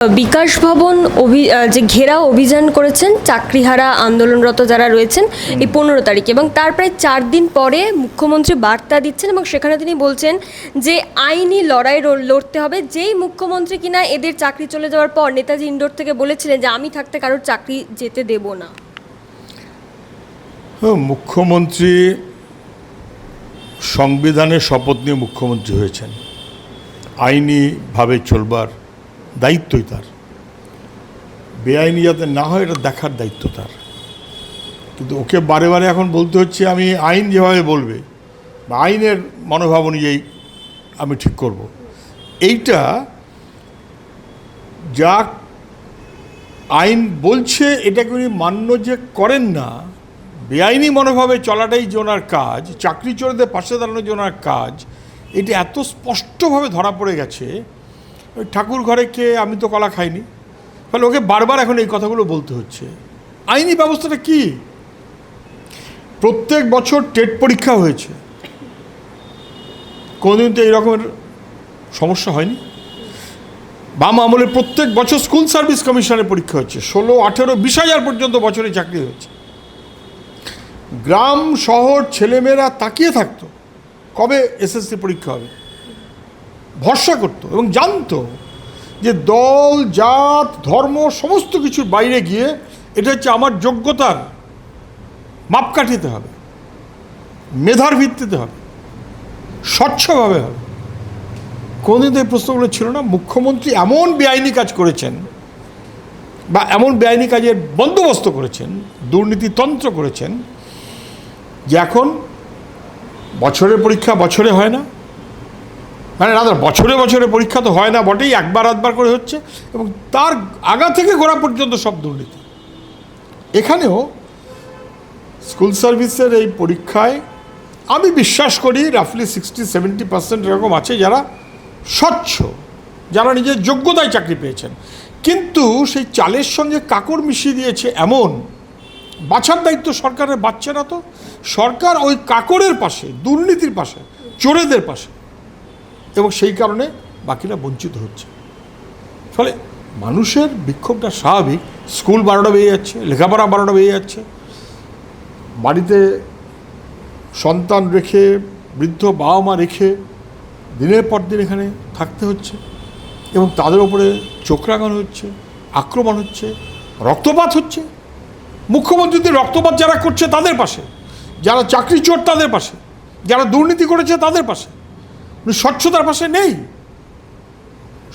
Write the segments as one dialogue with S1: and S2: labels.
S1: বিকাশ ভবন অভি যে ঘেরাও অভিযান করেছেন চাকরিহারা আন্দোলনরত যারা রয়েছেন এই পনেরো তারিখ এবং তার প্রায় চার দিন পরে মুখ্যমন্ত্রী বার্তা দিচ্ছেন এবং সেখানে তিনি বলছেন যে আইনি লড়াই লড়তে হবে। যেই মুখ্যমন্ত্রী কিনা এদের চাকরি চলে যাওয়ার পর নেতাজি ইন্ডোর থেকে বলেছিলেন যে আমি থাকতে কারোর চাকরি যেতে দেব না।
S2: হ্যাঁ, মুখ্যমন্ত্রী সংবিধানের শপথ নিয়ে মুখ্যমন্ত্রী হয়েছেন। আইনিভাবে চলবার দায়িত্বই তার। বেআইনি যাতে না হয় এটা দেখার দায়িত্ব তার। কিন্তু ওকে বারে বারে এখন বলতে হচ্ছে, আমি আইন যেভাবে বলবে, বা আইনের মনোভাব অনুযায়ী আমি ঠিক করব। এইটা যা আইন বলছে, এটাকে উনি মান্য যে করেন না, বেআইনি মনোভাবে চলাটাই যে ওনার কাজ, চাকরি চোরদের পাশে দাঁড়ানো যে ওনার কাজ, এটা এত স্পষ্টভাবে ধরা পড়ে গেছে ওই ঠাকুর ঘরে কে, আমি তো কলা খাইনি। ফলে ওকে বারবার এখন এই কথাগুলো বলতে হচ্ছে। আইনি ব্যবস্থাটা কি? প্রত্যেক বছর টেট পরীক্ষা হয়েছে। কোনোদিন তো এই রকমের সমস্যা হয়নি। বাম আমলে প্রত্যেক বছর স্কুল সার্ভিস কমিশনের পরীক্ষা হচ্ছে। ষোলো, আঠেরো, বিশ হাজার পর্যন্ত বছরে চাকরি হয়েছে। গ্রাম, শহর, ছেলেমেয়েরা তাকিয়ে থাকতো কবে এসএসসি পরীক্ষা হবে। ভরসা করতো এবং জানতো যে দল, জাত, ধর্ম, সমস্ত কিছুর বাইরে গিয়ে এটা হচ্ছে আমার যোগ্যতার মাপকাঠিতে হবে, মেধার ভিত্তিতে হবে, স্বচ্ছভাবে হবে। কোনোদিন এই প্রশ্নগুলো ছিল না, মুখ্যমন্ত্রী এমন বেআইনি কাজ করেছেন বা এমন বেআইনি কাজের বন্দোবস্ত করেছেন দুর্নীতিতন্ত্র করেছেন যে এখন বছরের পরীক্ষা বছরে হয় না মানে রাদার বছরে বছরে পরীক্ষা তো হয় না বটেই, একবার আধবার করে হচ্ছে, এবং তার আগা থেকে গোড়া পর্যন্ত সব দুর্নীতি। এখানেও স্কুল সার্ভিসের এই পরীক্ষায় আমি বিশ্বাস করি রাফলি সিক্সটি সেভেন্টি পার্সেন্ট এরকম আছে যারা স্বচ্ছ, যারা নিজের যোগ্যতায় চাকরি পেয়েছেন। কিন্তু সেই চালের সঙ্গে কাকড় মিশিয়ে দিয়েছে এমন, বাছার দায়িত্ব সরকারের বাচ্চা না তো, সরকার ওই কাকড়ের পাশে, দুর্নীতির পাশে, চোরেদের পাশে এবং সেই কারণে বাকিরা বঞ্চিত হচ্ছে। ফলে মানুষের বিক্ষোভটা স্বাভাবিক। স্কুল বারোটা বেরিয়ে যাচ্ছে, লেখাপড়া বারোটা বেরিয়ে যাচ্ছে। বাড়িতে সন্তান রেখে, বৃদ্ধ বাবা মা রেখে দিনের পর দিন এখানে থাকতে হচ্ছে এবং তাদের ওপরে চোখ রাঙানো হচ্ছে, আক্রমণ হচ্ছে, রক্তপাত হচ্ছে। মুখ্যমন্ত্রীদের রক্তপাত যারা করছে তাদের পাশে, যারা চাকরি চোর তাদের পাশে, যারা দুর্নীতি করেছে তাদের পাশে। স্বচ্ছতার পাশে নেই।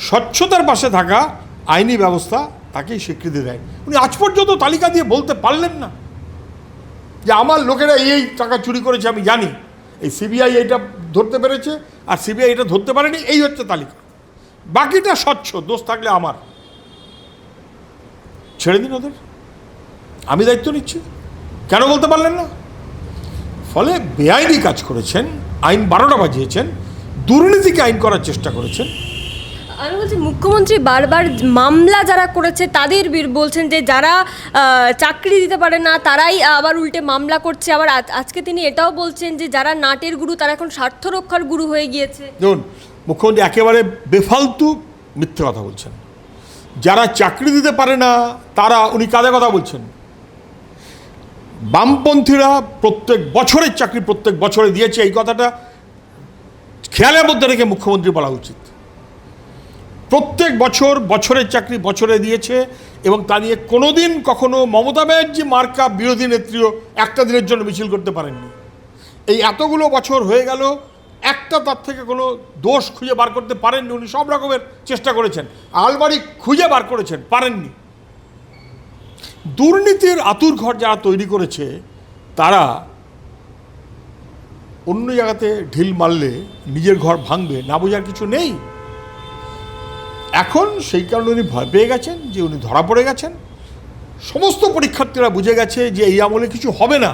S2: স্বচ্ছতার পাশে থাকা আইনি ব্যবস্থা তাকেই স্বীকৃতি দেয়। উনি আজ পর্যন্ত তালিকা দিয়ে বলতে পারলেন না যে আমার লোকেরা এই টাকা চুরি করেছে, আমি জানি। এই সিবিআই এইটা ধরতে পেরেছে আর সিবিআই এটা ধরতে পারেনি, এই হচ্ছে তালিকা। বাকিটা স্বচ্ছ, দোষ থাকলে আমার। ছেড়ে দিন ওদের। আমি দায়িত্ব নিচ্ছি। কেন বলতে পারলেন না? ফলে বেআইনি কাজ করেছেন, আইন বারোটা বাজিয়েছেন দুর্নীতিকে আইন করার চেষ্টা করেছেন।
S1: আমি বলছি মুখ্যমন্ত্রী বারবার মামলা যারা করেছে তাদের বির- বলছেন যে যারা চাকরি দিতে পারে না তারাই আবার উল্টে মামলা করছে। আবার আজ- আজকে তিনি এটাও বলছেন যে যারা নাটের গুরু তারা এখন স্বার্থ রক্ষার গুরু হয়ে গিয়েছে।
S2: দেখুন মুখ্যমন্ত্রী একেবারে বেফালতু মিথ্যে কথা বলছেন। যারা চাকরি দিতে পারে না তারা উনি কাদের কথা বলছেন? বামপন্থীরা প্রত্যেক বছরের চাকরি প্রত্যেক বছরে দিয়েছে এই কথাটা খেয়ালের মধ্যে রেখে মুখ্যমন্ত্রী বলা উচিত। প্রত্যেক বছর বছরের চাকরি বছরে দিয়েছে এবং তা নিয়ে কোনোদিন কখনো মমতা ব্যানার্জি মার্কা বিরোধী নেত্রীও একটা দিনের জন্য মিছিল করতে পারেননি। এই এতগুলো বছর হয়ে গেল, একটা তার থেকে কোনো দোষ খুঁজে বার করতে পারেননি, উনি সব রকমের চেষ্টা করেছেন। আলমারি খুঁজে বার করেছেন, পারেননি। দুর্নীতির আতুর ঘর যারা তৈরি করেছে, তারা অন্য জায়গাতে ঢিল মারলে নিজের ঘর ভাঙবে, না বোঝার কিছু নেই। এখন সেই কারণে উনি ভয় পেয়ে গেছেন যে উনি ধরা পড়ে গেছেন। সমস্ত পরীক্ষার্থীরা বুঝে গেছে যে এই আমলে কিছু হবে না,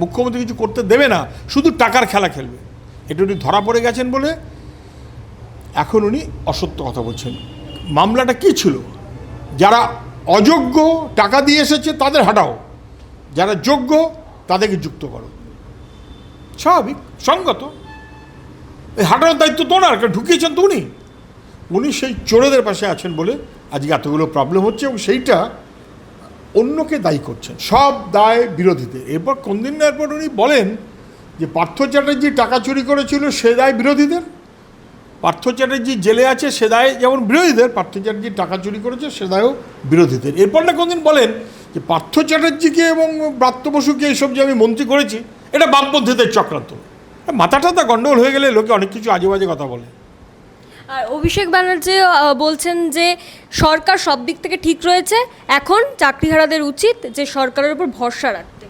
S2: মুখ্যমন্ত্রী কিছু করতে দেবে না, শুধু টাকার খেলা খেলবে। এটা উনি ধরা পড়ে গেছেন বলে এখন উনি অসত্য কথা বলছেন। মামলাটা কি ছিল? যারা অযোগ্য টাকা দিয়ে এসেছে তাদের হাঁটাও, যারা যোগ্য তাদেরকে যুক্ত করো। স্বাভাবিক, সঙ্গত। এই হাঁটানোর দায়িত্ব তো না ঢুকিয়েছেন তো উনি। উনি সেই চোরেদের পাশে আছেন বলে আজকে এতগুলো প্রবলেম হচ্ছে এবং সেইটা অন্যকে দায়ী করছেন। সব দায় বিরোধীদের এরপর কোন দিন না এরপর উনি বলেন যে পার্থ চ্যাটার্জি টাকা চুরি করেছিল সে দায় বিরোধীদের। পার্থ চ্যাটার্জি জেলে আছে, সে দায় যেমন বিরোধীদের, পার্থ চ্যাটার্জি টাকা চুরি করেছে, সে দায়ও বিরোধীদের। এরপর না কোনদিন বলেন যে পার্থ চ্যাটার্জিকে এবং ব্রাত্য বসুকে এইসব যে আমি মন্ত্রী করেছি এটা বামপন্থীদের চক্রান্ত। মাথাটা তা গণ্ডগোল হয়ে গেলে লোকে অনেক কিছু আজে বাজে কথা বলে।
S1: আর অভিষেক ব্যানার্জি বলছেন যে সরকার সব দিক থেকে ঠিক রয়েছে এখন চাকরিহারাদের উচিত যে সরকারের উপর ভরসা রাখতে।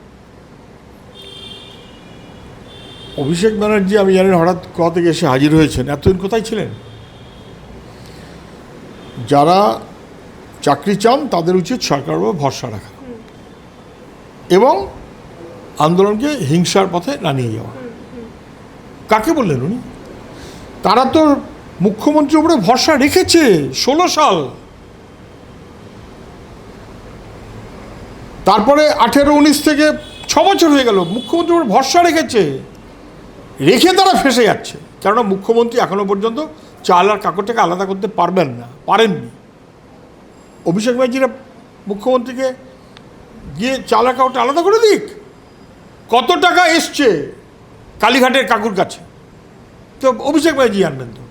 S2: অভিষেক ব্যানার্জি আমি জানি হঠাৎ কোথা থেকে এসে হাজির হয়েছেন। এতদিন কোথায় ছিলেন? যারা চাকরি চান তাদের উচিত সরকারের উপর ভরসা রাখা। এবং আন্দোলনকে হিংসার পথে না নিয়ে যাওয়া কাকে বললেন উনি? তারা তো মুখ্যমন্ত্রীর উপরে ভরসা রেখেছে ষোলো সাল। তারপরে আঠেরো উনিশ থেকে ছ বছর হয়ে গেল, মুখ্যমন্ত্রীর উপর ভরসা রেখেছে। রেখে তারা ফেসে যাচ্ছে, কেননা মুখ্যমন্ত্রী এখনও পর্যন্ত চাল আর কাকরটাকে আলাদা করতে পারবেন না, পারেননি। অভিষেক ব্যানার্জিরা মুখ্যমন্ত্রীকে গিয়ে চাল আর কাকরটা আলাদা করে দিক। কত টাকা এসছে কালীঘাটের কাকুর কাছে? তো অভিষেক ব্যানার্জি জানবেন তো।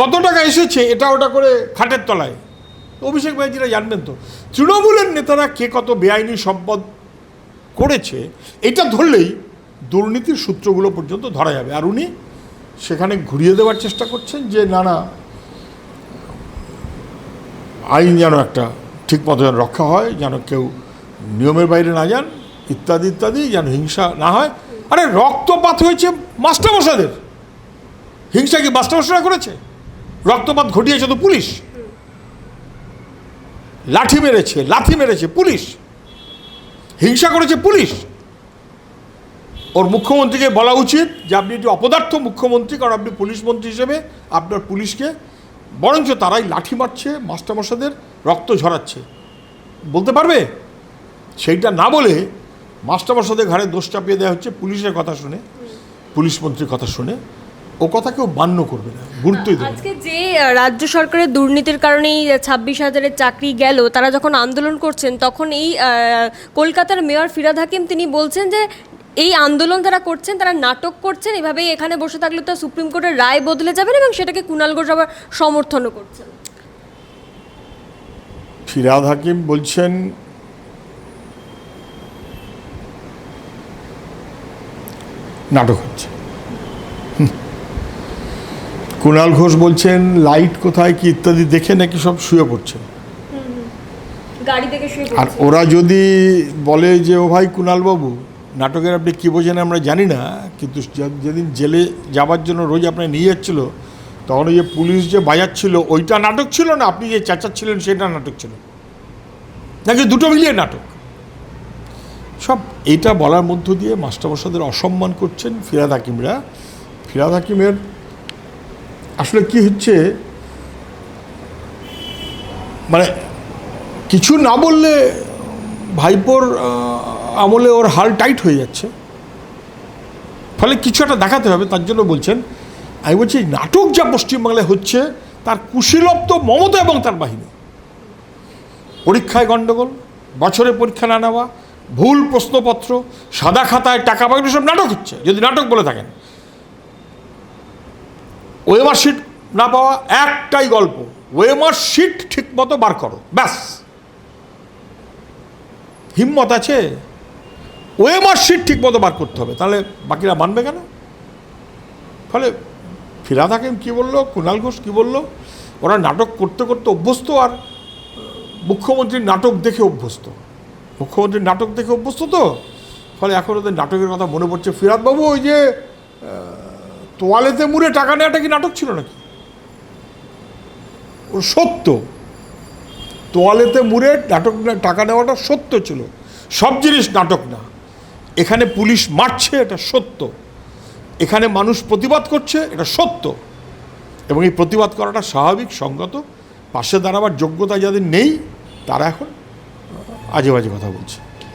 S2: কত টাকা এসেছে এটা ওটা করে খাটের তলায়? অভিষেক ব্যানার্জিরা জানবেন তো। তৃণমূলের নেতারা কে কত বেআইনি সম্পদ করেছে, এটা ধরলেই দুর্নীতির সূত্রগুলো পর্যন্ত ধরা যাবে। আর উনি সেখানে ঘুরিয়ে দেওয়ার চেষ্টা করছেন যে, না না, আইন যেন একটা ঠিক মতো যেন রক্ষা হয়, যেন কেউ নিয়মের বাইরে না যান। ইত্যাদি ইত্যাদি, যেন হিংসা না হয়। আরে রক্তপাত হয়েছে মাস্টারমশাদের হিংসা কি মাস্টারমশারা করেছে? রক্তপাত ঘটিয়েছে তো পুলিশ। লাঠি মেরেছে, লাথি মেরেছে পুলিশ। হিংসা করেছে পুলিশ। ওর মুখ্যমন্ত্রীকে বলা উচিত যে আপনি একটি অপদার্থ মুখ্যমন্ত্রী, কারণ আপনি পুলিশ মন্ত্রী হিসেবে আপনার পুলিশকে, বরঞ্চ তারাই লাঠি মারছে মাস্টারমশাদের রক্ত ঝরাচ্ছে। বলতে পারবে? সেইটা না বলে মাস্টারমশাদের ঘাড়ে দোষ চাপিয়ে দেওয়া হচ্ছে পুলিশের কথা শুনে পুলিশ মন্ত্রীর কথা শুনে। ও কথা কেউ মান্য করবে না গুরুত্বই দেবে
S1: আজকে যে রাজ্য সরকারের দুর্নীতির কারণেই ছাব্বিশ হাজারের চাকরি গেল তারা যখন আন্দোলন করছেন তখন এই কলকাতার মেয়র ফিরাদ হাকিম তিনি বলছেন যে এই আন্দোলন তারা করছেন তারা নাটক করছেন এভাবেই এখানে বসে থাকলে তো সুপ্রিম কোর্টের রায় বদলে যাবেন এবং সেটাকে কুণাল ঘোষ আবার সমর্থনও করছেন।
S2: ফিরাদ হাকিম বলছেন নাটক হচ্ছে। কুণাল ঘোষ বলছেন লাইট কোথায় কি ইত্যাদি দেখে নাকি সব শুয়ে পড়ছে? আর ওরা যদি বলে যে ও ভাই কুণালবাবু নাটকের আপনি কী বোঝেন আমরা জানি না কিন্তু যেদিন জেলে যাবার জন্য রোজ আপনার নিয়ে যাচ্ছিল তখন ওই যে পুলিশ যে বাজাচ্ছিল ওইটা নাটক ছিল না? আপনি যে চেঁচাচ্ছিলেন সেটা নাটক ছিল। নাকি দুটো মিলিয়ে নাটক? সব এইটা বলার মধ্য দিয়ে মাস্টারমশাদের অসম্মান করছেন ফিরাদ হাকিমরা। ফিরাদ হাকিমের আসলে কি হচ্ছে মানে কিছু না বললে ভাইপোর আমলে ওর হাল টাইট হয়ে যাচ্ছে। ফলে কিছু একটা দেখাতে হবে, তার জন্য বলছেন, আমি বলছি নাটক যা পশ্চিমবাংলায় হচ্ছে, তার কুশীলব তো মমতা এবং তার বাহিনী। পরীক্ষায় গণ্ডগোল, বছরে পরীক্ষা না নেওয়া ভুল প্রশ্নপত্র, সাদা খাতায় টাকা পাকানো সব নাটক হচ্ছে, যদি নাটক বলে থাকেন। ওয়েমার শিট না পাওয়া একটাই গল্প, ওয়েমার শিট ঠিক মতো বার করো, ব্যাস। হিম্মত আছে? ওয়েমার শিট ঠিক মতো বার করতে হবে, তাহলে বাকিরা মানবে কেন? ফলে ফিরাদ হাকিম কী বলল কুণাল ঘোষ কী বলল? ওরা নাটক করতে করতে অভ্যস্ত আর মুখ্যমন্ত্রীর নাটক দেখে অভ্যস্ত। মুখ্যমন্ত্রীর নাটক দেখে অভ্যস্ত তো? ফলে এখন ওদের নাটকের কথা মনে পড়ছে। ফিরাদবাবু, ওই যে তোয়ালেতে মুড়ে টাকা নেওয়াটা কি নাটক ছিল নাকি? ও সত্য। তোয়ালেতে মুড়ে নাটক টাকা নেওয়াটা সত্য ছিল। সব জিনিস নাটক না। এখানে পুলিশ মারছে, এটা সত্য। এখানে মানুষ প্রতিবাদ করছে, এটা সত্য। এবং এই প্রতিবাদ করাটা স্বাভাবিক, সঙ্গত। পাশে দাঁড়াবার যোগ্যতা যাদের নেই, তারা এখন আজে বাজে কথা বলছে